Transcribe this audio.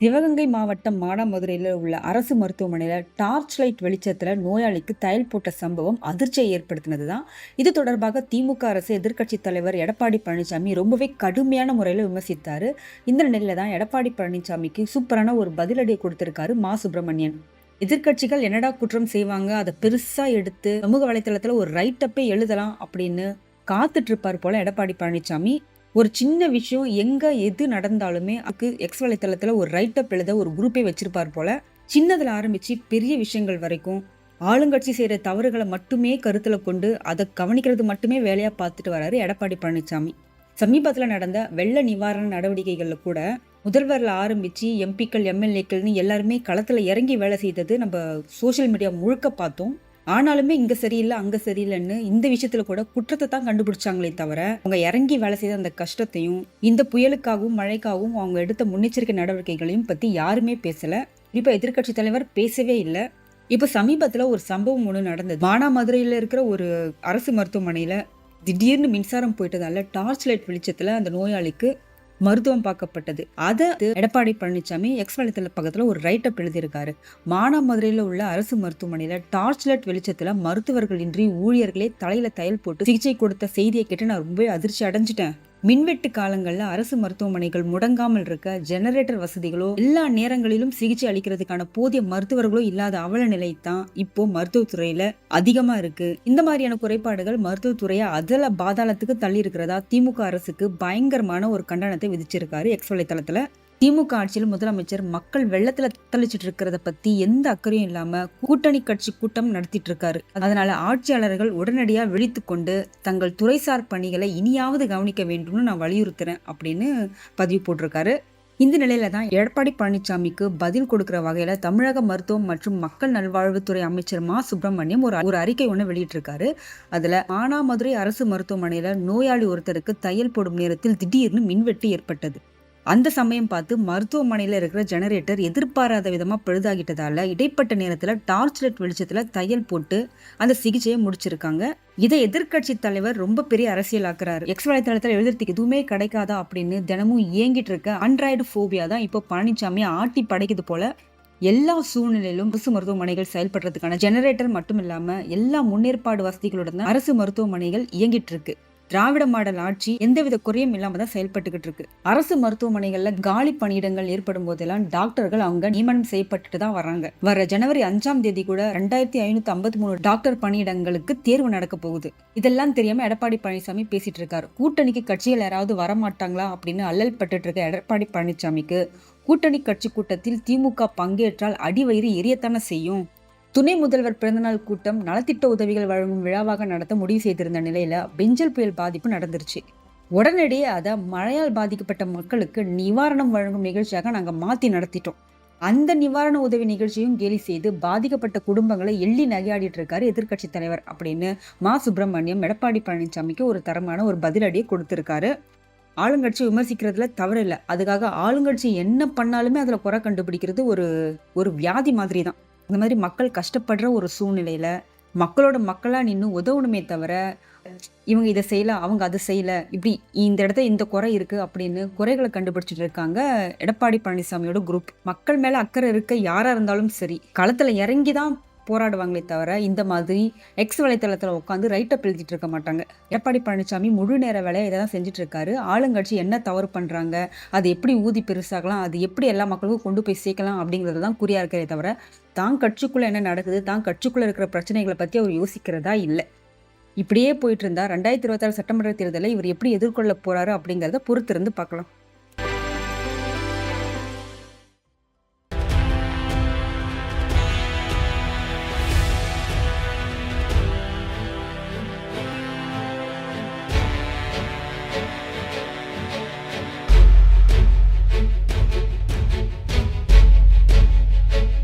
சிவகங்கை மாவட்டம் மானாமதுரையில் உள்ள அரசு மருத்துவமனையில் டார்ச் லைட் வெளிச்சத்தில் நோயாளிக்கு தையல் போட்ட சம்பவம் அதிர்ச்சியை ஏற்படுத்தினது தான் இது தொடர்பாக திமுக அரசு எதிர்க்கட்சித் தலைவர் எடப்பாடி பழனிசாமி ரொம்பவே கடுமையான முறையில் விமர்சித்தார். இந்த நிலையில் தான் எடப்பாடி பழனிசாமிக்கு சூப்பரான ஒரு பதிலடியை கொடுத்திருக்காரு மா. சுப்பிரமணியன். எதிர்க்கட்சிகள் என்னடா குற்றம் செய்வாங்க? அதை பெருசாக எடுத்து சமூக வலைத்தளத்தில் ஒரு ரைட்டப்பே எழுதலாம் அப்படின்னு காத்துட்ருப்பார் போல எடப்பாடி பழனிசாமி. ஒரு சின்ன விஷயம் எங்கே எது நடந்தாலுமே அதுக்கு எக்ஸ் வலைத்தளத்தில் ஒரு ரைட்டப் எழுத ஒரு குரூப்பே வச்சிருப்பார் போல சின்னதில் ஆரம்பித்து பெரிய விஷயங்கள் வரைக்கும் ஆளுங்கட்சி செய்கிற தவறுகளை மட்டுமே கருத்தில் கொண்டு அதை கவனிக்கிறது மட்டுமே வேலையாக பார்த்துட்டு வராரு எடப்பாடி பழனிசாமி சமீபத்தில் நடந்த வெள்ள நிவாரண நடவடிக்கைகளில் கூட முதல்வரில் ஆரம்பித்து எம்பிக்கள் எம்எல்ஏக்கள்னு எல்லாருமே களத்தில் இறங்கி வேலை செய்தது நம்ம சோஷியல் மீடியா முழுக்க பார்த்தோம். ஆனாலுமே இங்கே சரியில்லை அங்கே சரியில்லைன்னு இந்த விஷயத்தில் கூட குற்றத்தை தான் கண்டுபிடிச்சாங்களே தவிர அவங்க இறங்கி வேலை செய்த அந்த கஷ்டத்தையும் இந்த புயலுக்காகவும் மழைக்காகவும் அவங்க எடுத்த முன்னெச்சரிக்கை நடவடிக்கைகளையும் பற்றி யாருமே பேசலை. இப்போ எதிர்க்கட்சி தலைவர் பேசவே இல்லை. இப்போ சமீபத்தில் ஒரு சம்பவம் ஒன்று நடந்தது. மானாமதுரையில் இருக்கிற ஒரு அரசு மருத்துவமனையில் திடீர்னு மின்சாரம் போயிட்டதால டார்ச் லைட் வெளிச்சத்தில் அந்த நோயாளிக்கு மருத்துவம் பார்க்கப்பட்டது. அதை எடப்பாடி பழனிசாமி எக்ஸ் வலைத்தள பக்கத்தில் ஒரு ரைட்டப் எழுதியிருக்காரு. மானாமதுரையில் உள்ள அரசு மருத்துவமனையில் டார்ச் லைட் வெளிச்சத்தில் மருத்துவர்கள் இன்றி ஊழியர்களே தலையில தையல் போட்டு சிகிச்சை கொடுத்த செய்தியை கேட்டு நான் ரொம்பவே அதிர்ச்சி அடைஞ்சிட்டேன். மின்வெட்டு காலங்களில் அரசு மருத்துவமனைகள் முடங்காமல் இருக்க ஜெனரேட்டர் வசதிகளோ எல்லா நேரங்களிலும் சிகிச்சை அளிக்கிறதுக்கான போதிய மருத்துவர்களோ இல்லாத அவல நிலை தான் இப்போ மருத்துவத்துறையில அதிகமா இருக்கு. இந்த மாதிரியான குறைபாடுகள் மருத்துவத்துறையை அதல பாதாளத்துக்கு தள்ளி இருக்கிறதா திமுக அரசுக்கு பயங்கரமான ஒரு கண்டனத்தை விதிச்சிருக்காரு எக்ஸ் வலைத்தளத்துல திமுக ஆட்சியில் முதலமைச்சர் மக்கள் வெள்ளத்துல தத்தளிச்சிட்டு இருக்கிறத பத்தி எந்த அக்கறையும் இல்லாம கூட்டணி கட்சி கூட்டம் நடத்திட்டு இருக்காரு அதனால ஆட்சியாளர்கள் உடனடியா விழித்து கொண்டு தங்கள் துறைசார் பணிகளை இனியாவது கவனிக்க வேண்டும்னு நான் வலியுறுத்துறேன் அப்படின்னு பதிவு போட்டிருக்காரு. இந்த நிலையில தான் எடப்பாடி பழனிசாமிக்கு பதில் கொடுக்கிற வகையில தமிழக மருத்துவம் மற்றும் மக்கள் நல்வாழ்வுத்துறை அமைச்சர் மா. சுப்பிரமணியம் ஒரு ஒரு அறிக்கை ஒன்று வெளியிட்டிருக்காரு. அதுல மானாமதுரை அரசு மருத்துவமனையில நோயாளி ஒருத்தருக்கு தையல் போடும் நேரத்தில் திடீர்னு மின்வெட்டு ஏற்பட்டது. அந்த சமயம் பார்த்து மருத்துவமனையில் இருக்கிற ஜெனரேட்டர் எதிர்பாராத விதமாக பழுதாகிட்டதால் இடைப்பட்ட நேரத்தில் டார்ச் லைட் வெளிச்சத்தில் தையல் போட்டு அந்த சிகிச்சையை முடிச்சிருக்காங்க. இதை எதிர்க்கட்சி தலைவர் ரொம்ப பெரிய அரசியலாக்குறாரு எக்ஸ் வலைத்தளத்தில் எழுதுறதுக்கு எதுவுமே கிடைக்காதா அப்படின்னு தினமும் இயங்கிட்டு இருக்க ஆண்ட்ராய்டு ஃபோபியா தான் இப்போ பழனிசாமி ஆட்டி படைக்குது போல எல்லா சூழ்நிலையிலும் அரசு மருத்துவமனைகள் செயல்படுறதுக்கான ஜெனரேட்டர் மட்டும் இல்லாமல் எல்லா முன்னேற்பாடு வசதிகளுடன் அரசு மருத்துவமனைகள் இயங்கிட்டு இருக்கு. திராவிட மாடல் ஆட்சி எந்தவித குறையும் இல்லாம தான் செயல்பட்டுக்கிட்டு இருக்கு. அரசு மருத்துவமனைகள்ல காலி பணியிடங்கள் ஏற்படும் போதெல்லாம் டாக்டர்கள் அவங்க நியமனம் செய்யப்பட்டுட்டு தான் வராங்க. வர ஜனவரி அஞ்சாம் தேதி கூட ரெண்டாயிரத்தி ஐநூத்தி ஐம்பத்தி மூணு டாக்டர் பணியிடங்களுக்கு தேர்வு நடக்க போகுது. இதெல்லாம் தெரியாம எடப்பாடி பழனிசாமி பேசிட்டு இருக்காரு. கூட்டணிக்கு கட்சிகள் யாராவது வரமாட்டாங்களா அப்படின்னு அல்லல் பட்டுட்டு இருக்க எடப்பாடி பழனிசாமிக்கு கூட்டணி கட்சி கூட்டத்தில் திமுக பங்கேற்றால் அடிவயிறு எரியத்தானே செய்யும்? துணை முதல்வர் பிறந்தநாள் கூட்டம் நலத்திட்ட உதவிகள் வழங்கும் விழாவாக நடத்த முடிவு செய்திருந்த நிலையில பெஞ்சல் புயல் பாதிப்பு நடந்துருச்சு. உடனடியே அதை மழையால் பாதிக்கப்பட்ட மக்களுக்கு நிவாரணம் வழங்கும் நிகழ்ச்சியாக நாங்கள் மாற்றி நடத்திட்டோம். அந்த நிவாரண உதவி நிகழ்ச்சியும் கேலி செய்து பாதிக்கப்பட்ட குடும்பங்களை எள்ளி நகையாடிட்டு இருக்காரு எதிர்க்கட்சி தலைவர் அப்படின்னு மா. சுப்பிரமணியம் எடப்பாடி பழனிசாமிக்கு ஒரு தரமான ஒரு பதிலடியை கொடுத்துருக்காரு. ஆளுங்கட்சி விமர்சிக்கிறதுல தவறு இல்லை. அதுக்காக ஆளுங்கட்சி என்ன பண்ணாலுமே அதில் குறை கண்டுபிடிக்கிறது ஒரு ஒரு வியாதி மாதிரி தான் இந்த மாதிரி மக்கள் கஷ்டப்படுற ஒரு சூழ்நிலையில் மக்களோட மக்களாக நின்று உதவணுமே தவிர இவங்க இதை செய்யல அவங்க அதை செய்யலை இப்படி இந்த இடத்த இந்த குறை இருக்குது அப்படின்னு குறைகளை கண்டுபிடிச்சிட்டு இருக்காங்க எடப்பாடி பழனிசாமியோட குரூப் மக்கள் மேலே அக்கறை இருக்க யாராக இருந்தாலும் சரி களத்தில் இறங்கி தான் போராடுவாங்களே தவிர இந்த மாதிரி எக்ஸ் வலைத்தளத்தில் உட்காந்து ரைட்டப் எழுதிட்டு இருக்க மாட்டாங்க. எடப்பாடி பழனிசாமி முழு நேர வேலையை இதை தான் செஞ்சுட்டு இருக்காரு. ஆளுங்கட்சி என்ன தவறு பண்ணுறாங்க அது எப்படி ஊதி பெருசாகலாம்? அது எப்படி எல்லா மக்களுக்கும் கொண்டு போய் சேர்க்கலாம் அப்படிங்கிறது தான் குறியாக இருக்கிறதே தவிர தான் கட்சிக்குள்ளே என்ன நடக்குது? தான் கட்சிக்குள்ளே இருக்கிற பிரச்சனைகளை பற்றி அவர் யோசிக்கிறதா இல்லை. இப்படியே போயிட்டு இருந்தா ரெண்டாயிரத்தி இருபத்தாறு சட்டமன்ற தேர்தலை இவர் எப்படி எதிர்கொள்ள போறாரு அப்படிங்கிறத பொறுத்திருந்து பார்க்கலாம்.